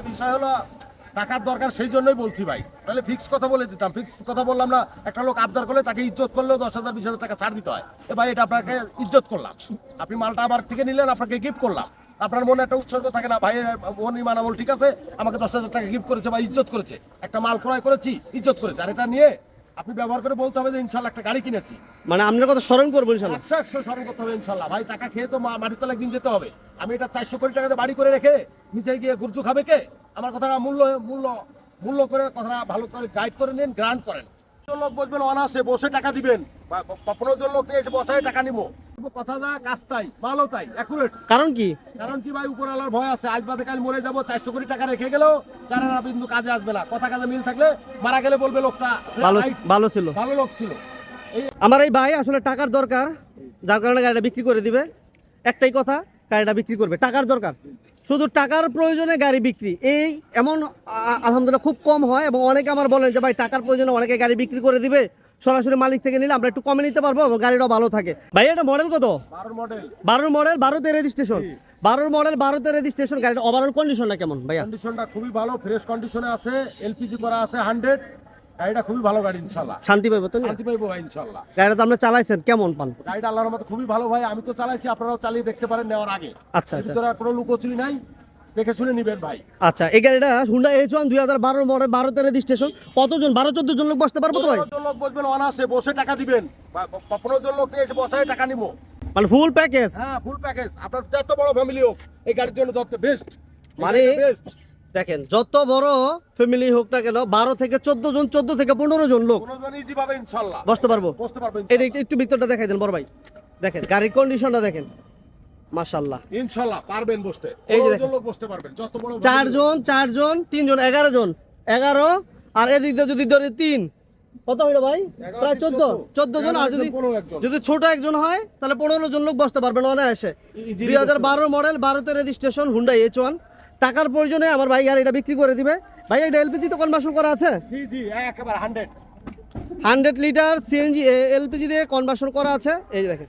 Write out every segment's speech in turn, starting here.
ভাই, বিষয় হলো টাকার দরকার, সেই জন্যই বলছি ভাই। তাহলে ফিক্স কথা বলে দিতাম ফিক্স কথা বললাম না, একটা লোক আবদার করলে তাকে ইজ্জত করলেও দশ হাজার, বিশ হাজার টাকা ছাড় দিতে হয়। এ ভাই, এটা আপনাকে ইজ্জত করলাম। আপনি মালটা আমার থেকে নিলেন, আপনাকে গিফট করলাম। আপনার মনে একটা উৎসর্গ থাকে না, ভাইয়ের মন মানাবল ঠিক আছে? আমাকে দশ হাজার টাকা গিফট করেছে বা ইজ্জত করেছে। একটা মাল ক্রয় করেছি, ইজ্জত করেছে। আর এটা নিয়ে আপনি ব্যবহার করে বলতে হবে যে ইনশাল্লাহ একটা গাড়ি কিনেছি। মানে আপনার কথা স্মরণ করব ইনশাল্লাহ একশো একশো স্মরণ করতে হবে ইনশাল্লাহ ভাই টাকা খেয়ে তো মাটির তলায় একদিন যেতে হবে। আমি এটা চারশো কোটি টাকাতে বাড়ি করে রেখে নিচে গিয়ে গুরজু খাবে কে? আমার কথাটা মূল্য মূল্য মূল্য করে কথাটা ভালো করে গাইড করে নিন গ্রান্ট করেন। লোক বসবেন অনাসে বসে টাকা দিবেন। পনেরো জন লোক নিয়ে এসে বসায় টাকা নিবো। কথা যা কাজ তাই মালও তাই অ্যাকুরেট কারণ কি? কারণ কি ভাই উপর আলার ভয় আছে আজ বাদে কাল মরে যাব চারশো কোটি টাকা রেখে গেলেও বিন্দু কাজে আসবে না। কথা কাজে মিল থাকলে মারা গেলে বলবে লোকটা ভালো ভালো ছিল। ভালো লোক ছিল। আমার এই ভাই আসলে টাকার দরকার যার কারণে গাড়িটা বিক্রি করে দিবে। একটাই কথা গাড়িটা বিক্রি করবে টাকার দরকার। শুধু টাকার প্রয়োজনে গাড়ি বিক্রি এই এমন আলহামদুলিল্লাহ খুব কম হয় এবং অনেকে আমার বলেন যে ভাই টাকার প্রয়োজনে অনেকে গাড়ি বিক্রি করে দিবে। সরাসরি মালিক থেকে নিলে আমরা একটু কমে নিতে পারব গাড়িটা ভালো থাকে। ভাই এটা মডেল কত? বারোর মডেল বারোতে রেজিস্ট্রেশন বারোর মডেল বারোতে রেজিস্ট্রেশন গাড়িটা ওভারঅল কন্ডিশনটা কেমন ভাইয়া? কন্ডিশনটা খুবই ভালো ফ্রেশ কন্ডিশনে আছে এলপিজি করা আছে হান্ড্রেড গাড়িটা খুবই ভালো গাড়ি ইনশাল্লাহ। শান্তি পাইবো তো না? শান্তি পাইবো ভাই ইনশাল্লাহ। গাড়িটা তো আপনি চালাইছেন কেমন পান? গাড়িটা আল্লাহর মতো খুবই ভালো ভাই আমি তো চালাইছি আপনারাও চালিয়ে দেখতে পারেন নেওয়ার আগে। আচ্ছা আচ্ছা। ভিতরে কোনো লুকোচুরি নাই। দেখে শুনে নিবেন ভাই। আচ্ছা এই গাড়িটা হুন্ডা এইচ ওয়ান দুই হাজার বারো মডেল বারোতে রেজিস্ট্রেশন কতজন? বারো চোদ্দ জন লোক বসতে পারব তো ভাই? লোক বসবেন অনাসে বসে টাকা দিবেন। পনেরো জন লোক এসে বসায় টাকা নিবো। মানে ফুল প্যাকেজ হ্যাঁ ফুল প্যাকেজ আপনার যত বড় ফ্যামিলি হোক এই গাড়ির জন্য যত বেস্ট মানে- বেস্ট দেখেন যত বড় ফ্যামিলি হোক না কেন বারো থেকে চোদ্দ জন চোদ্দ থেকে পনেরো জন লোক বসতে পারব। বসতে পারবেন এটা একটু ভিতরটা দেখাই দেন বড় ভাই। দেখেন গাড়ির কন্ডিশনটা দেখেন। মাশাল্লাহ ইনশাল্লাহ পারবেন বসতে। এই যে লোক বসতে পারবেন যত বড় চারজন চারজন তিনজন এগারো জন। এগারো আর এদিক দিয়ে যদি ধরে তিন। কত হইল ভাই? প্রায় চোদ্দ। চোদ্দ। জন আর যদি। যদি ছোট একজন হয় তাহলে পনেরো জন লোক বসতে পারবেন অনায়াসে। দুই হাজার বারো মডেল বারোতে রেজিস্ট্রেশন হুন্ডা এইচ ওয়ান। টাকার প্রয়োজনে আমার ভাই আর এটা বিক্রি করে দিবে। ভাই এটা এলপিজি তো কনভার্সন করা আছে? জি জি একেবারে hundred hundred litre CNG LPG দিয়ে কনভার্সন করা আছে। এই দেখেন।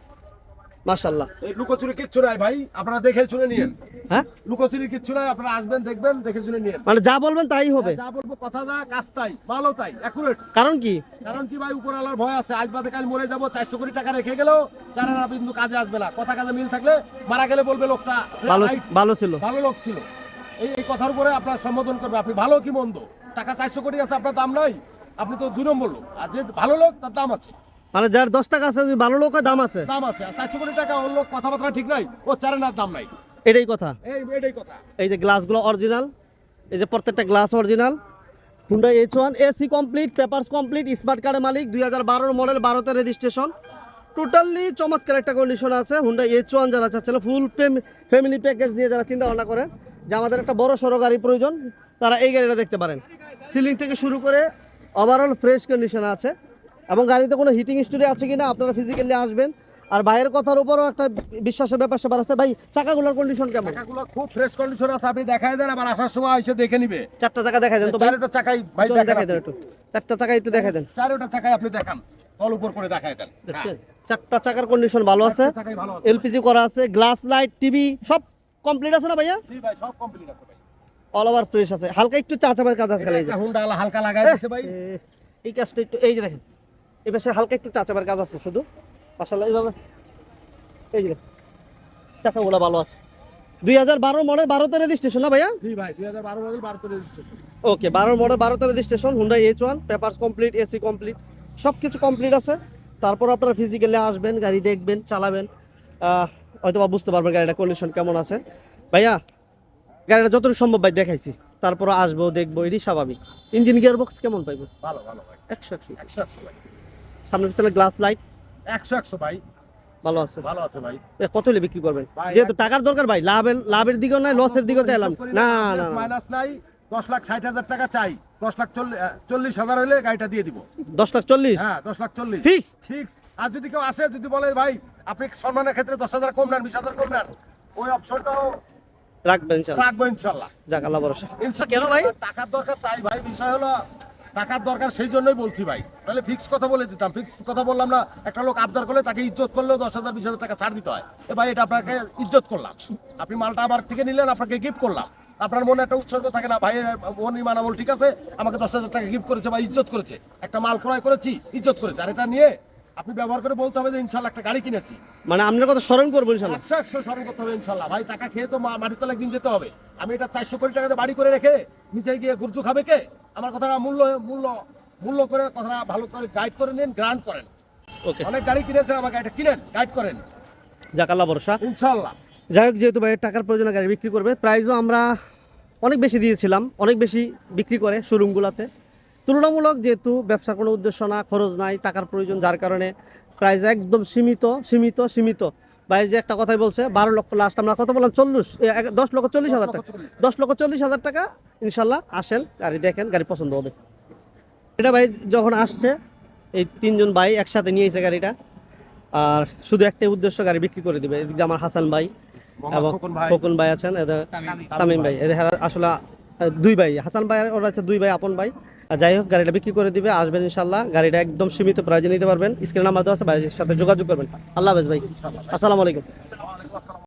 মাশাল্লাহ এই লুকোচুরি কিচ্ছু নাই ভাই আপনারা দেখে শুনে নিয়েন। হ্যাঁ? লুকোচুরি কিচ্ছু নাই আপনারা আসবেন দেখবেন দেখে শুনে নিয়েন। মানে যা বলবেন তাই হবে। যা বলব কথা যা কাজ তাই ভালো তাই অ্যাকুরেট কারণ কি? কারণ কি ভাই উপর আলার ভয় আছে আজ বাদে কাল মরে যাব চারশো কোটি টাকা রেখে গেলেও চার আনা বিন্দু কাজে আসবে না। কথা কাজে মিল থাকলে মারা গেলে বলবে লোকটা ভালো ভালো ছিল। ভালো লোক ছিল। এই এই কথার উপরে আপনার সম্বোধন করবে আপনি ভালো কি মন্দ? টাকা চারশো কোটি আছে আপনার দাম নাই আপনি তো দুই নম্বর লোক। আর যে ভালো লোক তার দাম আছে। মানে যার দশ টাকা আছে যদি ভালো লোক দাম আছে। দাম আছে। চারশো কোটি টাকা ওর লোক কথাবার্তা ঠিক নাই ও চার আনার দাম নাই। এটাই কথা। এই এটাই কথা। এই যে গ্লাসগুলো অরিজিনাল এই যে প্রত্যেকটা glass original Honda H one AC complete papers complete smart কার্ডের মালিক দুই হাজার বারোর মডেল বারোতে রেজিস্ট্রেশন টোটালি চমৎকার একটা কন্ডিশন আছে। হুন্ডা এইচ ওয়ান যারা চাচ্ছিল ফুল ফ্যামিলি প্যাকেজ নিয়ে যারা চিন্তা ভাবনা করেন যে আমাদের একটা বড় সড়ো গাড়ি প্রয়োজন তারা এই গাড়িটা দেখতে পারেন। সিলিং থেকে শুরু করে ওভারঅল ফ্রেশ কন্ডিশন আছে। এবং গাড়িতে কোনো হিটিং স্টোরি আছে কিনা আপনারা ফিজিক্যালি আসবেন। আর বাইরের কথার উপরও একটা বিশ্বাসের ব্যাপার স্যাপার আছে। ভাই চাকাগুলোর কন্ডিশন কেমন? টাকাগুলো খুব ফ্রেশ কন্ডিশন আছে আপনি দেখাই দেন আবার আসার সময় এসে দেখে নিবে। চারটা চাকা দেখাই দেন তো ভাই। চারোটা চাকাই ভাই দেখাই দেন একটু। চারটা চাকা একটু দেখাই দেন। চারটা চাকাই আপনি দেখান তল উপর করে দেখাই দেন। দেখছেন? চারটা চাকার কন্ডিশন ভালো আছে। ভালো এলপিজি করা আছে গ্লাস লাইট টিভি সব কমপ্লিট আছে না ভাইয়া? জি ভাই সব কমপ্লিট আছে ভাই। অল ওভার ফ্রেশ আছে। হালকা একটু চা চাপার কাজ আছে হুন্ডা হালকা লাগাই দিছে ভাই। এই কাজটা একটু এই যে দেখেন। এই পাশে হালকা একটু চা চাপার কাজ আছে শুধু। মাশাআল্লাহ এইভাবে। এই যে চাকাগুলো ভালো আছে। দুই হাজার বারো মডেল বারোতে রেজিস্ট্রেশন না ভাইয়া? জি ভাই দুই হাজার বারো মডেল বারোতে রেজিস্ট্রেশন ওকে বারো মডেল বারোতে registration Honda H one paper complete AC complete সব কিছু কমপ্লিট আছে। তারপর আপনারা ফিজিক্যালি আসবেন গাড়ি দেখবেন চালাবেন। হয়তো বা বুঝতে পারবেন গাড়িটা কন্ডিশন কেমন আছে। ভাইয়া গাড়িটা যতটুকু সম্ভব ভাই দেখাইছি। তারপর আসব দেখব এটাই স্বাভাবিক। ইঞ্জিন গিয়ার বক্স কেমন পাইবো? ভালো ভালো একশো একশো। একশো একশো সামনে পিছনে গ্লাস লাইট একশো একশো ভাই। ভালো আছে। ভালো আছে ভাই। কত হলে বিক্রি করবেন? যেহেতু টাকার দরকার ভাই লাভের লাভের দিকেও নাই লসের দিকেও চাইলাম। না না। মাইনাস নাই দশ লাখ ষাট হাজার টাকা চাই। দশ লাখ চল্লিশ হাজার হলে গাড়িটা দিয়ে দিব। দশ লাখ চল্লিশ? হ্যাঁ দশ লাখ চল্লিশ। ফিক্স ফিক্স আর যদি কেউ আসে যদি বলে ভাই আপনি সম্মানের ক্ষেত্রে দশ হাজার কম নেন বিশ হাজার কম নেন ওই অপশনটাও রাখবেন রাখব ইনশাল্লাহ। যাক আল্লাহ ভরসা। ইনশা- কেন ভাই? টাকার দরকার তাই ভাই বিষয় হলো টাকার দরকার সেই জন্যই বলছি ভাই। তাহলে ফিক্স কথা বলে দিতাম। ফিক্স কথা বললাম না একটা লোক আবদার করলে তাকে ইজ্জত করলেও দশ হাজার বিশ হাজার টাকা ছাড় দিতে হয়। এ ভাই এটা আপনাকে ইজ্জত করলাম। আপনি মালটা আমার থেকে নিলেন আপনাকে গিফট করলাম। আপনার মনে একটা উৎসর্গ থাকে না ভাইয়ের মন ইমান আমল ঠিক আছে আমাকে দশ হাজার টাকা গিফট করেছে বা ইজ্জত করেছে। একটা মাল ক্রয় করেছি ইজ্জত করেছে। আর এটা নিয়ে আপনি ব্যবহার করে বলতে হবে যে ইনশাল্লাহ একটা গাড়ি কিনেছি। মানে আপনার কথা স্মরণ করব ইনশাল্লাহ। একশো একশো স্মরণ করতে হবে ইনশাল্লাহ। ভাই টাকা খেয়ে তো মাটির তলা একদিন যেতে হবে। আমি এটা চারশো কোটি টাকাতে বাড়ি করে রেখে নিচে গিয়ে গুরজু খাবে কে? আমার কথাটা মূল্য মূল্য মূল্য করে কথাটা ভালো করে গাইড করে নিন গ্রান্ট করেন। ওকে অনেক গাড়ি কিনেছেন আমার গাড়িটা কিনেন গাইড করেন। জাকাল্লা ভরসা। ইনশাল্লাহ যাই হোক যেহেতু ভাই টাকার প্রয়োজনে গাড়ি বিক্রি করবে প্রাইসও আমরা অনেক বেশি দিয়েছিলাম অনেক বেশি বিক্রি করে শোরুমগুলোতে। তুলনামূলক যেহেতু ব্যবসার কোনো উদ্দেশ্য না খরচ নাই টাকার প্রয়োজন যার কারণে প্রাইস একদম সীমিত সীমিত সীমিত। ভাই যে একটা কথাই বলছে বারো লক্ষ লাস্ট আমরা কত বললাম? চল্লিশ দশ লক্ষ চল্লিশ হাজার টাকা। দশ লক্ষ চল্লিশ হাজার। টাকা ইনশাল্লাহ আসেন গাড়ি দেখেন গাড়ি পছন্দ হবে। এটা ভাই যখন আসছে এই তিনজন ভাই একসাথে নিয়ে এসে গাড়িটা আর শুধু একটাই উদ্দেশ্য গাড়ি বিক্রি করে দিবে। এদিকে আমার হাসান ভাই এবং খোকন ভাই। আছেন এদের তামিম ভাই। এদের আসলে দুই ভাই হাসান ভাই ওরা হচ্ছে দুই ভাই আপন ভাই। যাই হোক গাড়িটা বিক্রি করে দিবে আসবেন ইনশাল্লাহ গাড়িটা একদম সীমিত প্রাইজে নিতে পারবেন। স্ক্রিন নাম্বার দেওয়া আছে ভাইয়ের সাথে যোগাযোগ করবেন। আল্লাহ হাফেজ ভাই। আসসালামু আলাইকুম।